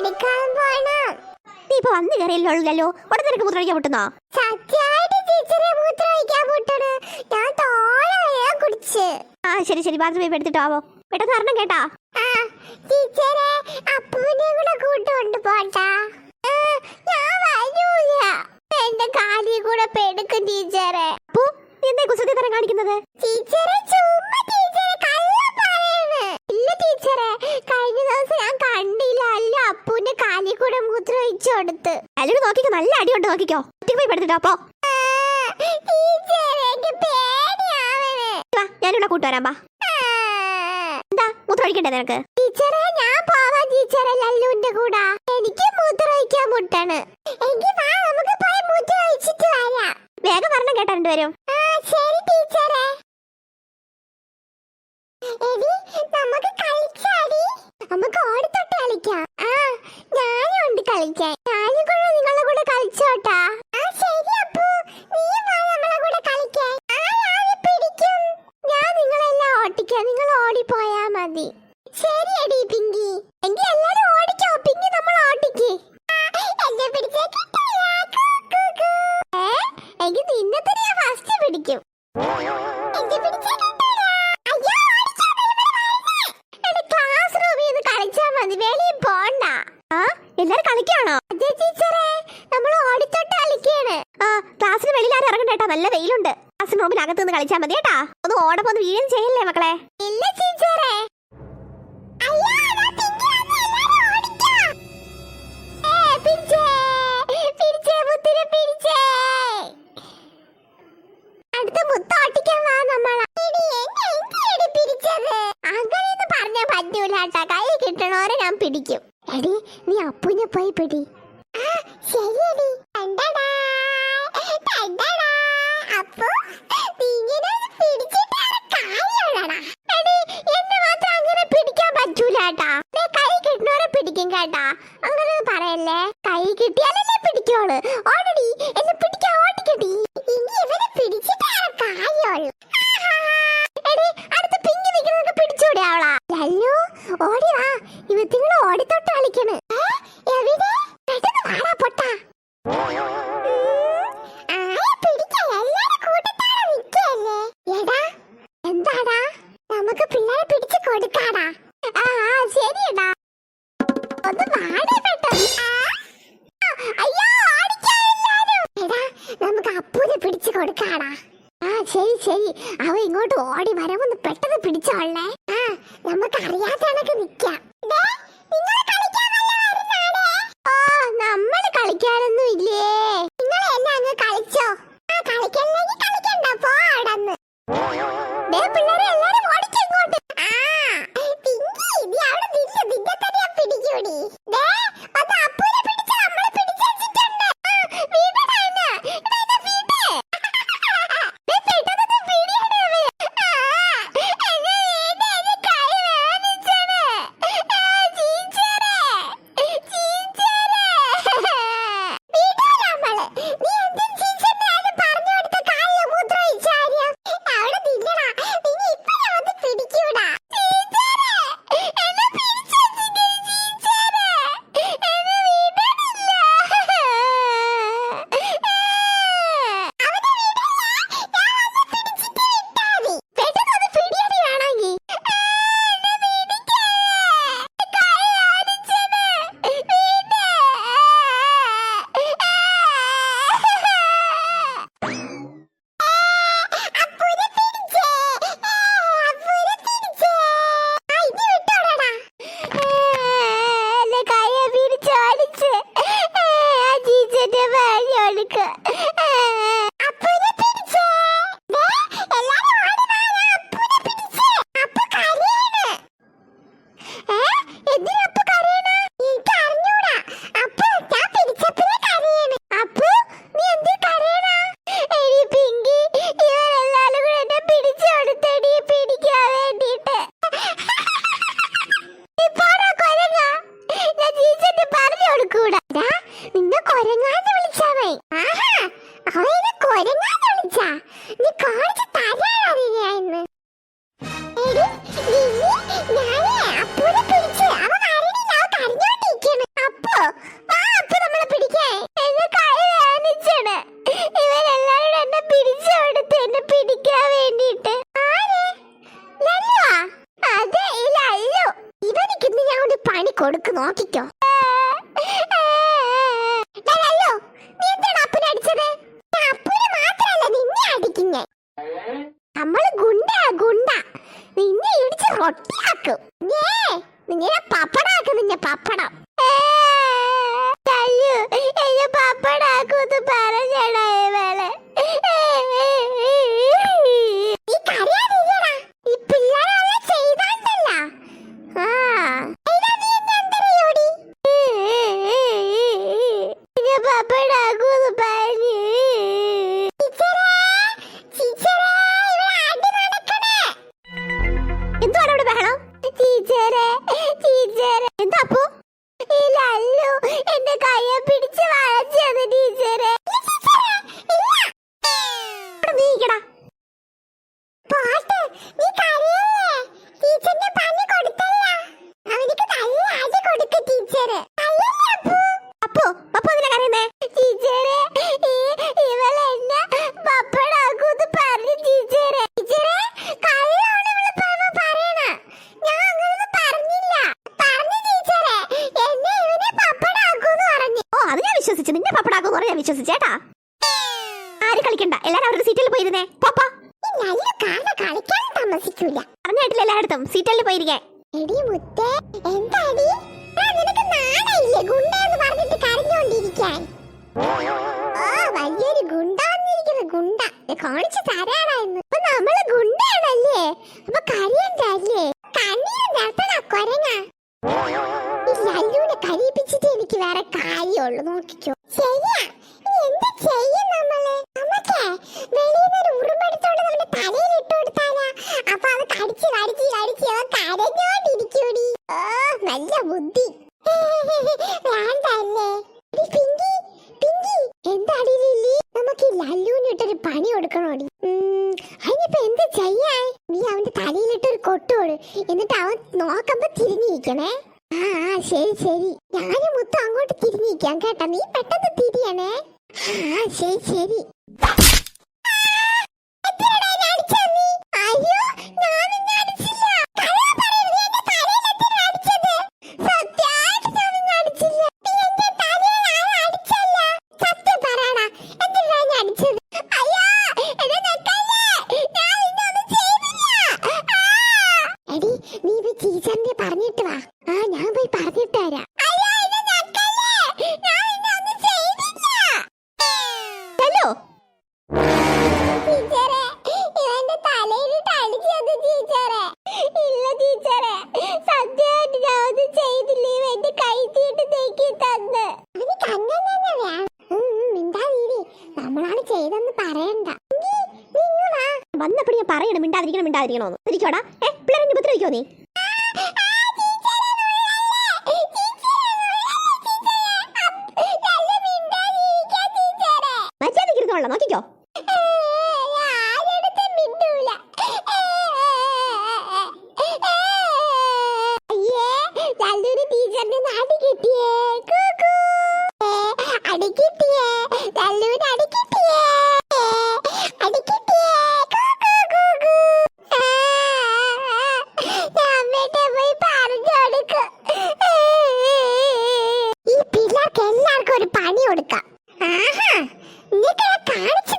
എടുക്കാൻ പോണം നീ ഇപ്പൊ വന്നു കയറിയല്ലോ ഉടനെ നിനക്ക് മൂത്രമൊഴിക്കാൻ പൊട്ടുന്നോ? സത്യായിട്ട് ടീച്ചറെ മൂത്രമൊഴിക്കാൻ മുട്ടണ് ഞാൻ വെള്ളം കുടിച്ച്. ആ ശരി ശരി. ബാത്റൂമിൽ പോയി എടുത്തിട്ടോ ആവോ പെട്ടെന്ന് വരണം കേട്ടാ? ആ ടീച്ചറെ അപ്പൂനെ കൂടെ കൂട്ടുകൊണ്ട് പോട്ടാ. ഞാൻ വരൂല. എന്റെ കാലിൽ കൂടെ പെടുക്കും ടീച്ചറെ അപ്പു നീ എന്താ കുസൃതി തരം കാണിക്കുന്നത് ടീച്ചറെ ചുമ്മാ ടീച്ചറെ കള്ളം പറയണ് ഇല്ല ടീച്ചറെ കഴിഞ്ഞ ദിവസം ഞാൻ കണ്ടില്ല അല്ല അപ്പൂന്റെ കാലിൽ കൂടെ മൂത്രം ഒഴിച്ചു കൊടുത്ത് എല്ലാവരും നോക്കിക്കോ നല്ല അടിയുണ്ട് നോക്കിക്കോ. ഒറ്റയ്ക്ക് പോയി അപ്പോ വാ ഞാനിവിടെ കൂട്ടുവരാം. എന്താ മൂത്ര ഒഴിക്കണ്ടേ നിനക്ക്? ടീച്ചറെ ഞാൻ പോവാൻ ടീച്ചറെ ലല്ലുവിന്റെ കൂടെ. എനിക്ക് മുട്ടാണ്. എനിക്ക് വാ നമുക്ക് പോയി വരാം. വേഗം വരണം കേട്ടോ രണ്ടുപേരും. ആ ശരി ടീച്ചറെ. എടി നമുക്ക് കളിച്ചാടി. നമുക്ക് ഓടിത്തൊട്ട് കളിക്കാം. ആ ഞാനും ഉണ്ട് കളിക്കാൻ. കൂടെ നിങ്ങളുടെ കൂടെ കളിച്ചോട്ടാ? ആ ശരി അപ്പു. നീ വാ നമ്മളെ കൂടെ കളിക്കാൻ. ആ ഞാൻ പിടിക്കും ഞാൻ നിങ്ങളെല്ലാം ഓട്ടിക്കാം. നിങ്ങൾ ഓടിപ്പോയാ മതി. ശരി എടി പിങ്കി. എങ്കിൽ എല്ലാരും ഓടിക്കോ. പിങ്കി നമ്മൾ ഓട്ടിക്ക്. എന്നെ പിടിച്ചാ കിട്ടില്ല. ഏ? എങ്കിൽ നിന്നെ തന്നെ ഞാൻ ഫസ്റ്റ് പിടിക്കും. എന്നെ പിടിച്ചാ കിട്ടൂല. അയ്യോ, ഓടിക്കാൻ വരുമ്പോ വരുന്നേ. എടി, ക്ലാസ് റൂമിൽ നിന്ന് കളിച്ചാ മതി വെളിയിൽ പോണ്ട ആ എല്ലാരും കളിക്കാണോ അതെ ടീച്ചറെ നമ്മൾ ഓടിത്തൊട്ട് കളിക്കാണ് ആ ക്ലാസ്സിന് വെളിയിൽ ആരും ഇറങ്ങണ്ട കേട്ടാ നല്ല വെയിലുണ്ട് ക്ലാസ്സിന് കളിച്ചാൽ മതി കേട്ടാ. ഒന്ന് ഓടെ പോന്ന് വീഴും ചെയ്യില്ലേ മക്കളെ? ഇല്ല. അടുത്ത മുത്ത വാ. കൈ ഞാൻ പിടിക്കും. എടി നീ അപ്പുനെ പോയി പിടി. ആ, ശരിയെടി. ടണ്ടടാ, കേട്ടാ അങ്ങനെ പറയല്ലേ? കൈ കിട്ടിയാലല്ലേ പിടിക്കോൾ അവ ഇങ്ങോട്ട് ഓടി വരവൊന്ന് പെട്ടെന്ന് പിടിച്ചോളേ ആ നമുക്ക് അറിയാത്ത കണക്ക് നിക്കാം കൊടുക്ക് നോക്കിക്കോ. ഗുണ്ട ഗുണ്ട. നിന്നെ നിന്നെ പപ്പടാക്കും നിന്നെ പപ്പടം. fuera പോരെ ഞാൻ വിശ്വസിച്ചേട്ടാ ആരും കളിക്കണ്ട. എല്ലാരും അവരുടെ സീറ്റിൽ പോയിരുന്നേ. കളിക്കാൻ പറഞ്ഞിട്ടില്ല എടി മുത്തേ എന്താടി? ആ നിനക്ക് പറഞ്ഞിട്ട് കരഞ്ഞുകൊണ്ടിരിക്കാൻ വലിയൊരു നമ്മൾ ഗുണ്ടയാണല്ലേ? എനിക്ക് വേറെ കാര്യമുള്ളൂ. നോക്കിക്കോ. 钱呀您的钱呀 அண்ணே ஆ சரி சரி. ഇങ്ങനെ മിണ്ടാതിരിക്കണോന്ന്. ഇരിക്കോടാ ഏ പിള്ളേരെ ഉപദ്രവിക്കോ നീ? മച്ചാതിരിക്കുന്നോളാം നോക്കിക്കോ. ടീച്ചറിന്റെ നാട്ടിൽ കിട്ടിയേക്കും നമുക്ക് എല്ലാവർക്കും ഒരു പണി കൊടുക്കാം. ആഹാ നിങ്ങളെ കാണിച്ചു